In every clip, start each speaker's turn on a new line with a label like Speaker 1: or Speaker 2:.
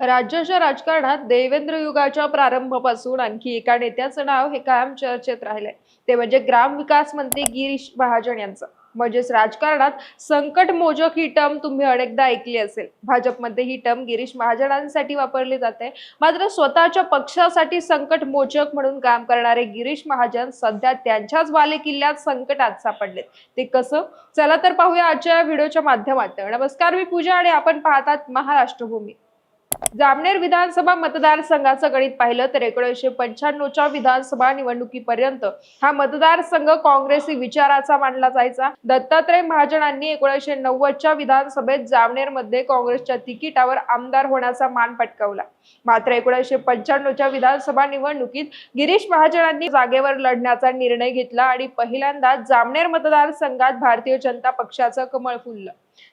Speaker 1: राज्याच्या राजकारणात देवेंद्र युगाच्या प्रारंभापासून आणखी एका नेत्याचं नाव हे कायम चर्चेत राहिलंय. ते म्हणजे ग्रामविकास मंत्री गिरीश महाजन यांचं. म्हणजेच राजकारणात संकट मोजक ही टर्म तुम्ही अनेकदा ऐकली असेल. भाजपमध्ये ही टर्म गिरीश महाजनांसाठी वापरली जाते. मात्र स्वतःच्या पक्षासाठी संकट मोचक म्हणून काम करणारे गिरीश महाजन सध्या त्यांच्याच बालेकिल्ल्यात संकटात सापडलेत. ते कसं? चला तर पाहूया आजच्या व्हिडिओच्या माध्यमात नमस्कार मी पूजा आणि आपण पाहतात महाराष्ट्रभूमी. जामनेर विधानसभा मतदारसंघाचं गणित पाहिलं तर एकोणीसशे पंच्याण्णवच्या विधानसभा निवडणुकीपर्यंत हा मतदारसंघ काँग्रेसी विचाराचा मानला जायचा. दत्तात्रय महाजनांनी एकोणीसशे नव्वदच्या विधानसभेत जामनेरमध्ये काँग्रेसच्या तिकिटावर आमदार होण्याचा मान पटकावला. मात्र एकोणीसशे पंच्याण्णवच्या विधानसभा निवडणुकीत गिरीश महाजनांनी जागेवर लढण्याचा निर्णय घेतला आणि पहिल्यांदा जामनेर मतदारसंघात भारतीय जनता पक्षाचं कमळ फुललं.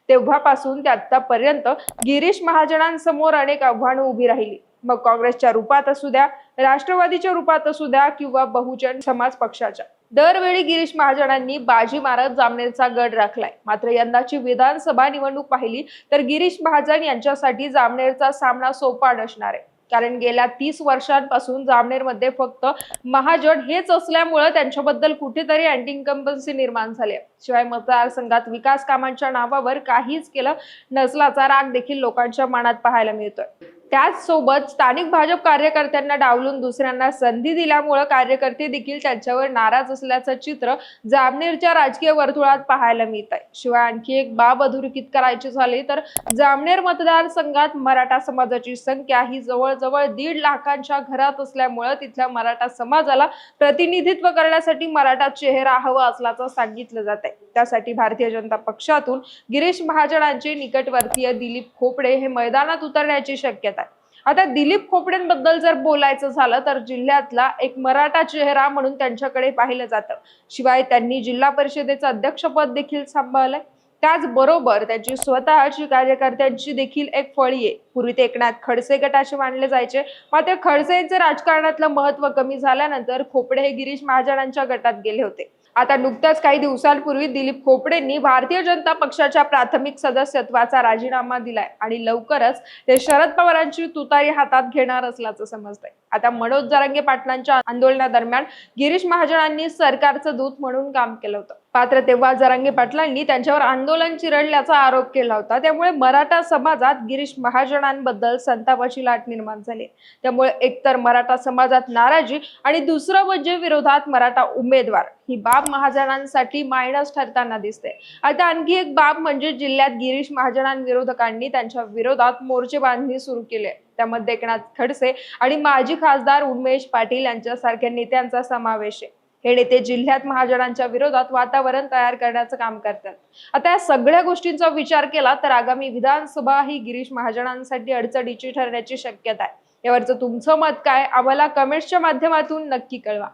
Speaker 1: तेव्हापासून ते आतापर्यंत गिरीश महाजनांसमोर अनेक आव्हानं उभी राहिली. मग काँग्रेसच्या रूपात असू द्या राष्ट्रवादीच्या रूपात असू द्या किंवा बहुजन समाज पक्षाच्या. दरवेळी गिरीश महाजनांनी बाजी मारत जामनेरचा गड राखलाय. मात्र यंदाची विधानसभा निवडणूक पाहिली तर गिरीश महाजन यांच्यासाठी जामनेरचा सामना सोपा नसणार आहे. कारण गेल्या तीस वर्षांपासून जामनेरमध्ये फक्त महाजन हेच असल्यामुळं त्यांच्याबद्दल कुठेतरी अँटी इन्कम्बन्सी निर्माण झाली. शिवाय मतदारसंघात विकास कामांच्या नावावर काहीच केलं नसल्याचा राग देखील लोकांच्या मनात पाहायला मिळतोय. त्याच सोबत स्थानिक भाजप कार्यकर्त्यांना डावलून दुसऱ्यांना संधी दिल्यामुळं कार्यकर्ते देखील त्यांच्यावर नाराज असल्याचं चित्र जामनेरच्या राजकीय वर्तुळात पाहायला मिळत आहे. शिवाय आणखी एक बाब अधोरेखित करायची झाली तर जामनेर मतदारसंघात मराठा समाजाची संख्या ही जवळजवळ दीड लाखांच्या घरात असल्यामुळं तिथल्या मराठा समाजाला प्रतिनिधित्व करण्यासाठी मराठा चेहरा हवा असल्याचं सांगितलं जात आहे. त्यासाठी भारतीय जनता पक्षातून गिरीश महाजनांचे निकटवर्तीय दिलीप खोपडे हे मैदानात उतरण्याची शक्यता आहे. आता दिलीप खोपडेंबद्दल जर बोलायचं झालं तर जिल्ह्यातला एक मराठा चेहरा म्हणून त्यांच्याकडे पाहिलं जातं. शिवाय त्यांनी जिल्हा परिषदेचं अध्यक्षपद देखील सांभाळलंय. त्याचबरोबर त्यांची स्वतःची कार्यकर्त्यांची देखील एक फळी आहे. पूर्वी ते एकनाथ खडसे गटाचे मानले जायचे. मात्र खडसेंचं राजकारणातलं महत्त्व कमी झाल्यानंतर खोपडे हे गिरीश महाजनांच्या गटात गेले होते. आता नुकत्याच काही दिवसांपूर्वी दिलीप खोपडेंनी भारतीय जनता पक्षाच्या प्राथमिक सदस्यत्वाचा राजीनामा दिलाय आणि लवकरच ते शरद पवारांची तुतारी हातात घेणार असल्याचं समजतंय. आता मनोज जरांगे पाटलांच्या आंदोलनादरम्यान गिरीश महाजनांनी सरकारचं दूत म्हणून काम केलं होतं. मात्र तेव्हा जरांगे पाटलांनी त्यांच्यावर आंदोलन चिरडल्याचा आरोप केला होता. त्यामुळे मराठा समाजात गिरीश महाजनांबद्दल संतापाची लाट निर्माण झाली. त्यामुळे एकतर मराठा समाजात नाराजी आणि दुसरं म्हणजे विरोधात मराठा उमेदवार ही बाब महाजनांसाठी मायनस ठरताना दिसते. आता आणखी एक बाब म्हणजे जिल्ह्यात गिरीश महाजनांविरोधकांनी त्यांच्या विरोधात मोर्चे बांधणी सुरू केली. आहे त्यामध्ये एकनाथ खडसे आणि माजी खासदार उमेश पाटील यांच्यासारख्या नेत्यांचा समावेश आहे. हे नेते जिल्ह्यात महाजनांच्या विरोधात वातावरण तयार करण्याचं काम करतात. आता या सगळ्या गोष्टींचा विचार केला तर आगामी विधानसभा ही गिरीश महाजनांसाठी अडचणीची ठरण्याची शक्यता आहे. यावरचं तुमचं मत काय? आम्हाला कमेंट्सच्या माध्यमातून नक्की कळवा.